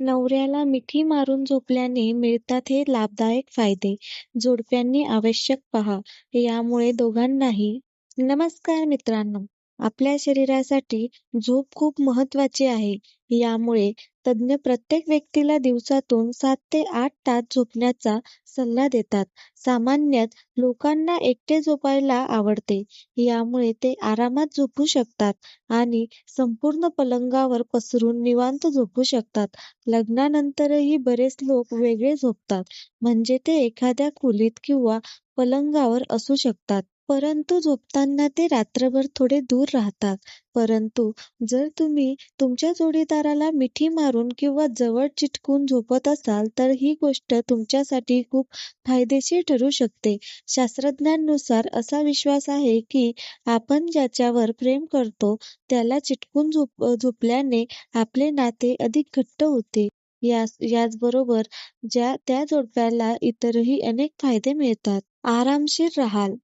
नवऱ्याला मिठी मारून झोपल्याने मिळतात हे लाभदायक फायदे. जोडप्यांनी आवश्यक पहा. यामुळे दोघांनाही. नमस्कार मित्रांनो. आपल्या शरीरासाठी झोप खूप महत्वाची आहे. यामुळे तज्ज्ञ प्रत्येक व्यक्तीला दिवसातून सात ते आठ तास झोपण्याचा सल्ला देतात. सामान्यतः लोकांना एकटे झोपायला आवडते. यामुळे ते आरामात झोपू शकतात आणि संपूर्ण पलंगावर पसरून निवांत झोपू शकतात. लग्नानंतरही बरेच लोक वेगळे झोपतात. म्हणजे ते एखाद्या खोलीत किंवा पलंगावर असू शकतात. परंतु झोपताना ते रात्रभर थोडे दूर राहतात. परंतु जर तुम्ही तुमच्या जोडीदाराला मिठी मारून किंवा जवळ चिटकून झोपत असाल तर ही गोष्ट तुमच्यासाठी खूप फायदेशीर ठरू शकते. शास्त्रज्ञांनुसार असा विश्वास आहे की आपण ज्याच्यावर प्रेम करतो त्याला चिटकून झोप झोपल्याने आपले नाते अधिक घट्ट होते. याचबरोबर ज्या त्या जोडप्याला इतरही अनेक फायदे मिळतात. आरामशीर राहाल.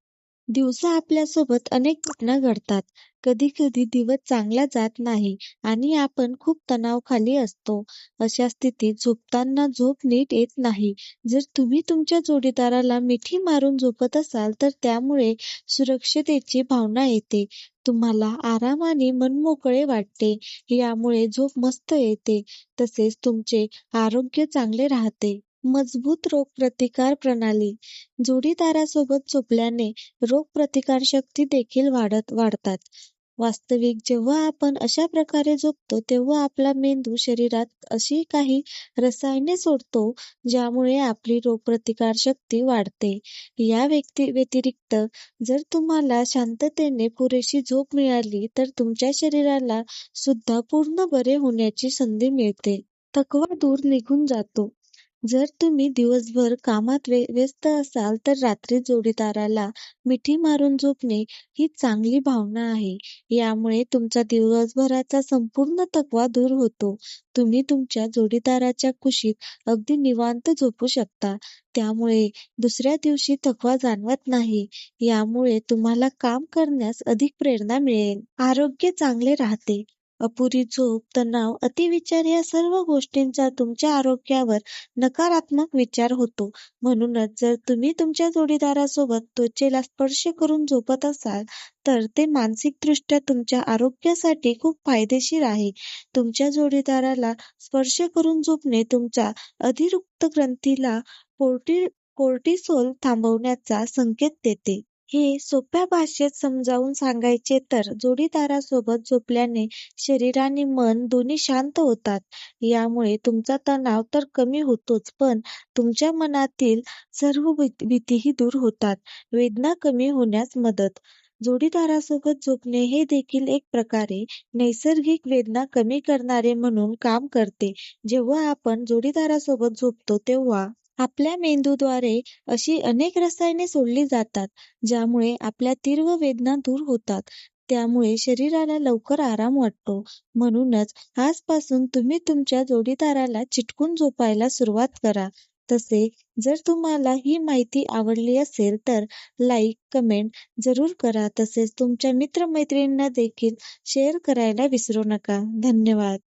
दिवसा आपल्यासोबत अनेक घटना घडतात. कधी कधी दिवस चांगला जात नाही आणि आपण खूप तणावाखाली असतो. अशा स्थितीत झोपताना झोप नीट येत नाही. जर तुम्ही तुमच्या जोडीदाराला मिठी मारून झोपत असाल तर त्यामुळे सुरक्षतेची भावना येते. तुम्हाला आराम आणि मनमोकळे वाटते. यामुळे झोप मस्त येते. तसेच तुमचे आरोग्य चांगले राहते. मजबूत रोगप्रतिकार प्रणाली. जोडीदारासोबत झोपल्याने रोगप्रतिकारशक्ती देखील वाढत वाढतात. वास्तविक जेव्हा आपण अशा प्रकारे झोपतो तेव्हा आपला मेंदू शरीरात अशी काही रसायने सोडतो ज्यामुळे आपली रोगप्रतिकारशक्ती वाढते. या व्यक्ती व्यतिरिक्त जर तुम्हाला शांततेने पुरेशी झोप मिळाली तर तुमच्या शरीराला सुद्धा पूर्ण बरे होण्याची संधी मिळते. थकवा दूर निघून जातो. जर तुम्ही दिवसभर कामात व्यस्त असाल तर रात्री जोडीदाराला मिठी मारून झोपणे ही चांगली भावना आहे. यामुळे तुमचा दिवसभराचा संपूर्ण थकवा दूर होतो. तुम्ही तुमच्या जोडीदाराच्या कुशीत अगदी निवांत झोपू शकता. त्यामुळे दुसऱ्या दिवशी थकवा जाणवत नाही. यामुळे तुम्हाला काम करण्यास अधिक प्रेरणा मिळेल. आरोग्य चांगले राहते. अपुरी झोप तणाव अतिविचार या सर्व गोष्टींचा तुमच्या आरोग्यावर नकारात्मक विचार होतो. म्हणूनच जर तुम्ही तुमच्या जोडीदारासोबत त्वचेला स्पर्श करून झोपत असाल तर ते मानसिकदृष्ट्या तुमच्या आरोग्यासाठी खूप फायदेशीर आहे. तुमच्या जोडीदाराला स्पर्श करून झोपणे तुमच्या अधिरुक्त ग्रंथीला कोर्टी कोर्टिसोल थांबवण्याचा संकेत देते. हे सोप्या भाषेत समजावून सांगायचे तर जोडीदारासोबत झोपल्याने शरीर आणि मन दोन्ही शांत होतात. यामुळे तुमचा तणाव तर कमी होतोच पण तुमच्या मनातील सर्व भीतीही दूर होतात. वेदना कमी होण्यास मदत. जोडीदारासोबत झोपणे हे देखील एक प्रकारे नैसर्गिक वेदना कमी करणारे म्हणून काम करते. जेव्हा आपण जोडीदारासोबत झोपतो तेव्हा आपल्या मेंदूद्वारे अशी अनेक रसायने सोडली जातात ज्यामुळे आपल्या तीव्र वेदना दूर होतात. त्यामुळे शरीराला लवकर आराम वाटतो. म्हणूनच आजपासून तुम्ही तुमच्या जोडीदाराला चिटकून झोपायला सुरुवात करा. तसे जर तुम्हाला ही माहिती आवडली असेल तर लाईक कमेंट जरूर करा. तसेच तुमच्या मित्रमैत्रिणींना देखील शेअर करायला विसरू नका. धन्यवाद.